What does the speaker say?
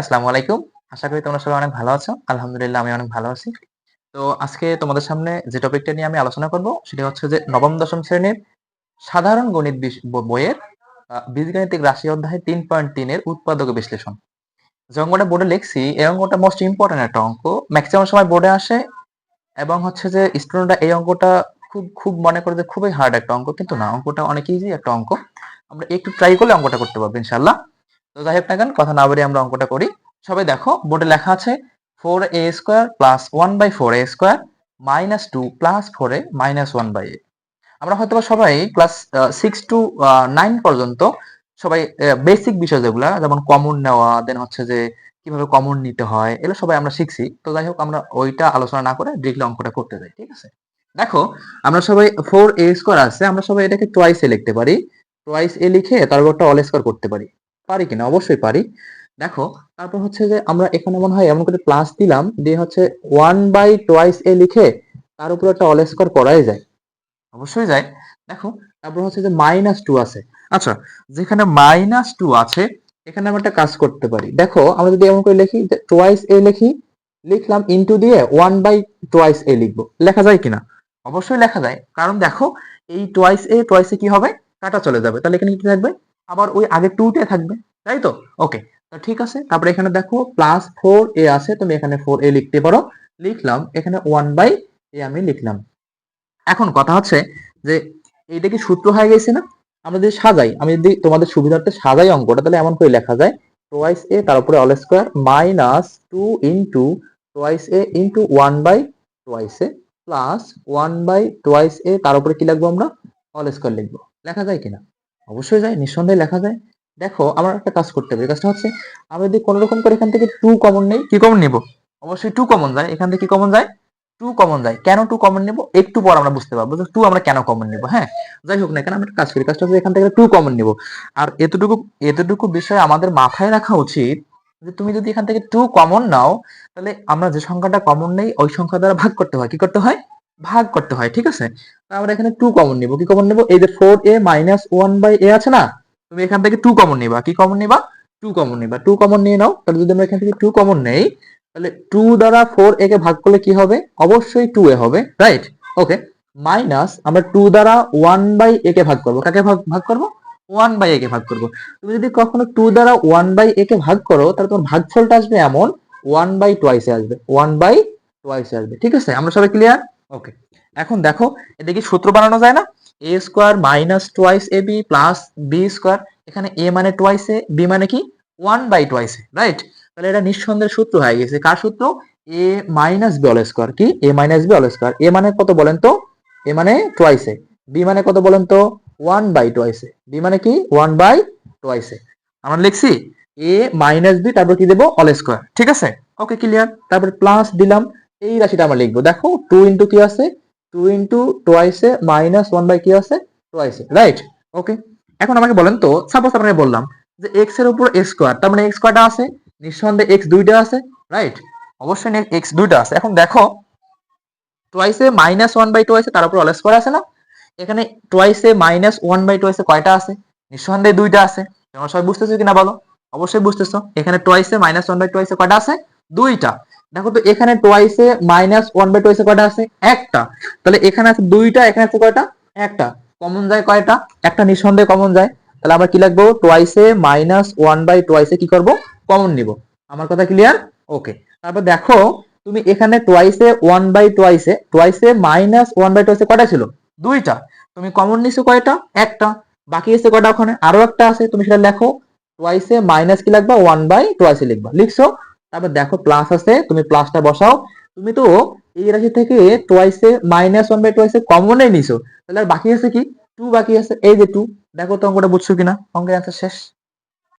আসসালামু আলাইকুম। আশা করি তোমরা সবাই অনেক ভালো আছো। আলহামদুলিল্লাহ আমি অনেক ভালো আছি। তো আজকে তোমাদের সামনে যে টপিকটা নিয়ে আমি আলোচনা করব সেটা হচ্ছে যে নবম দশম শ্রেণির সাধারণ গণিত বইয়ের বীজগাণিতিক রাশি অধ্যায় ৩.৩ এর উৎপাদক বিশ্লেষণ। যে অঙ্কটা বোর্ডে লিখছি এই অঙ্কটা মোস্ট ইম্পোর্টেন্ট একটা অঙ্ক। মেক্সিমাম সময় বোর্ডে আসে এবং হচ্ছে যে স্টুডেন্টরা এই অঙ্কটা খুব, খুব মনে করে যে খুবই হার্ড একটা অঙ্ক কিন্তু না অঙ্কটা অনেক ইজি একটা অঙ্ক। আমরা একটু ট্রাই করলে অঙ্কটা করতে পারব ইনশাআল্লাহ। তো যাই হোক না কেন, কথা না বাড়িয়ে আমরা অঙ্কটা করি। সবাই দেখো, বোর্ডে লেখা আছে 4a square plus one by 4a square minus two plus four a minus one by a আমরা হয়তোবা সবাই ক্লাস 6 টু 9 পর্যন্ত সবাই বেসিক বিষয় যেগুলা, যেমন কমন নেওয়া দেন হচ্ছে যে কীভাবে কমন নিতে হয়, এগুলো সবাই আমরা শিখছি। তো যাই হোক, আমরা ওইটা আলোচনা না করে ডিরেক্টলি অঙ্কটা করতে যাই, ঠিক আছে? দেখো, আমরা সবাই ফোর এ স্কোয়ার আছে, আমরা সবাই এটাকে টোয়াইস এ লিখতে পারি। টোয়াইস এ লিখে তারপর একটা অল স্কয়ার করতে পারি। পারি কিনা? অবশ্যই পারি। দেখো, তারপর হচ্ছে যে আমরা এখানে মনে হয় এমন করে প্লাস দিলাম, দিয়ে হচ্ছে ওয়ান বাই টোয়াইস এ লিখে তার উপর একটা অল স্কোয়ার করাই যায়। অবশ্যই যায়। দেখো, তারপর হচ্ছে যে মাইনাস টু আছে। আচ্ছা যেখানে মাইনাস টু আছে, এখানে আমরা একটা কাজ করতে পারি। দেখো, আমরা যদি এমন করে লিখি টোয়াইস এ লিখি, লিখলাম ইনটু দিয়ে ওয়ান বাই টোয়াইস এ লিখব। লেখা যায় কিনা? অবশ্যই লেখা যায়। কারণ দেখো, এই টোয়াইস এ টোয়াইস এ কি হবে? কাটা চলে যাবে। তাহলে এখানে কি থাকবে? আবার ওই আগে টুতে থাকবে, তাই তো? ওকে ঠিক আছে, তারপরে এখানে দেখো প্লাস ফোর এ আছে, তুমি এখানে ফোর এ লিখতে পারো। লিখলাম, এখানে ওয়ান বাই এ আমি লিখলাম। এখন কথা হচ্ছে যে, এইটা কি সূত্র হয়ে গেছে না? আমরা যদি সাজাই, আমি যদি তোমাদের সুবিধার্থে সাজাই অঙ্কটা, তাহলে এমন করে লেখা যায় টোয়াইস এ তার উপরে all square minus two into twice a into one by twice a plus one by twice a তার উপরে কি লিখব আমরা? অল স্কোয়ার লিখব। লেখা যায় কিনা? অবশ্যই যায় নিঃসন্দেহে লেখা যায়। দেখো আমার একটা কাজ করতে হবে। কাজটা হচ্ছে আমি যদি কোনো রকম করে এখান থেকে টু কমন নেই কি কমন নিব? অবশ্যই টু কমন যায়। এখান থেকে কি কমন যায়? টু কমন যায়। কেন টু কমন নেব? একটু পর আমরা বুঝতে পারব যে টু আমরা কেন কমন নেব হ্যাঁ? যাই হোক না কেন আমরা কাজ করি। কাজটা হচ্ছে এখান থেকে টু কমন নেব। আর এতটুকু এতটুকু বিষয় আমাদের মাথায় রাখা উচিত যে তুমি যদি এখান থেকে টু কমন নাও তাহলে আমরা যে সংখ্যাটা কমন নেই ওই সংখ্যা দ্বারা ভাগ করতে হয়। কি করতে হয়? ভাগ করতে হয়, ঠিক আছে? আমরা এখানে টু কমন নিব। কি কমন নেব? এই যে four a minus one by a আছে না? তুমি এখান থেকে টু কমন নিবা। কি কমন নিবা? টু কমন নিবা। টু কমন নিয়ে নাও। তাহলে যদি আমরা এখান থেকে টু কমন নেই, তাহলে টু দ্বারা ফোর এ কে ভাগ করলে কি হবে? অবশ্যই টু এ হবে রাইট ওকে মাইনাস আমরা টু দ্বারা ওয়ান বাই এ কে ভাগ করব। কাকে ভাগ ভাগ করব? ওয়ান বাই এ কে ভাগ করব। তুমি যদি কখনো টু দ্বারা ওয়ান বাই এ কে ভাগ করো, তাহলে তোমার ভাগফলটা আসবে এমন ওয়ান বাই টোয়াইসে আসবে। ওয়ান বাই টোয়াইসে আসবে। ঠিক আছে? আমরা সবাই ক্লিয়ার ওকে এখন দেখো এদিকে সূত্র বানানো যায় না? A square minus twice a b plus b square এখানে এ মানে টোয়াইস এ বি মানে কি? One by twice a right তাহলে এটা নিঃসন্দেহের সূত্র হয়ে গেছে। কার সূত্র? A minus b all square কি? A minus b all square a মানে কত বলেন তো? এ মানে টোয়াইস এ বি মানে কত বলেন তো? One by twice a b মানে কি? ওয়ান বাই টোয়াইস এ আমরা লিখছি এ মাইনাস বি তারপর কি দেবো? অল স্কোয়ার ঠিক আছে? ওকে ক্লিয়ার তারপর প্লাস দিলাম। এই রাশিটা আমরা লিখব। দেখো টু ইন্টু কি আছে? Two into টোয়াইসে minus one by কি আছে? টোয়াইসে রাইট ওকে এখন আমাকে বলেন তো সাপোজ আপনাকে বললাম যে এক্সের উপর এক্স স্কোয়ার তার মানে এক্স স্কোয়ারটা আছে, নিঃসন্দেহে এক্স দুইটা আছে রাইট অবশ্যই এক্স দুইটা আছে। এখন দেখো টোয়াইসে মাইনাস ওয়ান বাই টু আছে তার উপর অল স্কোয়ার আছে না? এখানে টোয়াইসে মাইনাস ওয়ান বাই টু আছে কয়টা আছে? নিঃসন্দেহে দুইটা আছে। তোমরা সবাই বুঝতেছো কিনা বলো? অবশ্যই বুঝতেছো। এখানে টোয়াইসে মাইনাস ওয়ান বাই টু আছে কয়টা আছে? দুইটা। দেখো তো এখানে টোয়াইসে মাইনাস ওয়ান বাই টোয়াইসে কয়টা আছে? একটা। তাহলে এখানে আছে দুইটা, এখানে আছে কয়টা? একটা। কমন যায় কয়টা? একটা নিঃসন্দেহে কমন যায়। তাহলে আমরা কি লাগবো টোয়াইসে মাইনাস ওয়ান বাই টোয়াইসে কি করব? কমন নিব। আমার কথা ক্লিয়ার ওকে তারপর দেখো, তুমি এখানে টোয়াইসে one by টোয়াইসে টোয়াইসে minus one by টোয়াইসে কয়টা ছিল? দুইটা। তুমি কমন নিছো কয়টা? একটা। বাকি আছে কয়টা ওখানে? আরও একটা আছে। তুমি সেটা লেখো। টোয়াইসে মাইনাস কি লিখবা? ওয়ান বাই টোয়াইসে লিখবা। লিখছো? তারপর দেখো প্লাস আছে, তুমি প্লাসটা বসাও। তুমি তো এই রাশি থেকে টোয়াইসে মাইনাস ওয়ান বাই টোয়াইসে কমনই নিছো। তাহলে আর বাকি আছে কি? টু বাকি আছে, এই যে টু দেখো তো অঙ্কটা বুঝছ কিনা? অঙ্কের অ্যান্সার শেষ।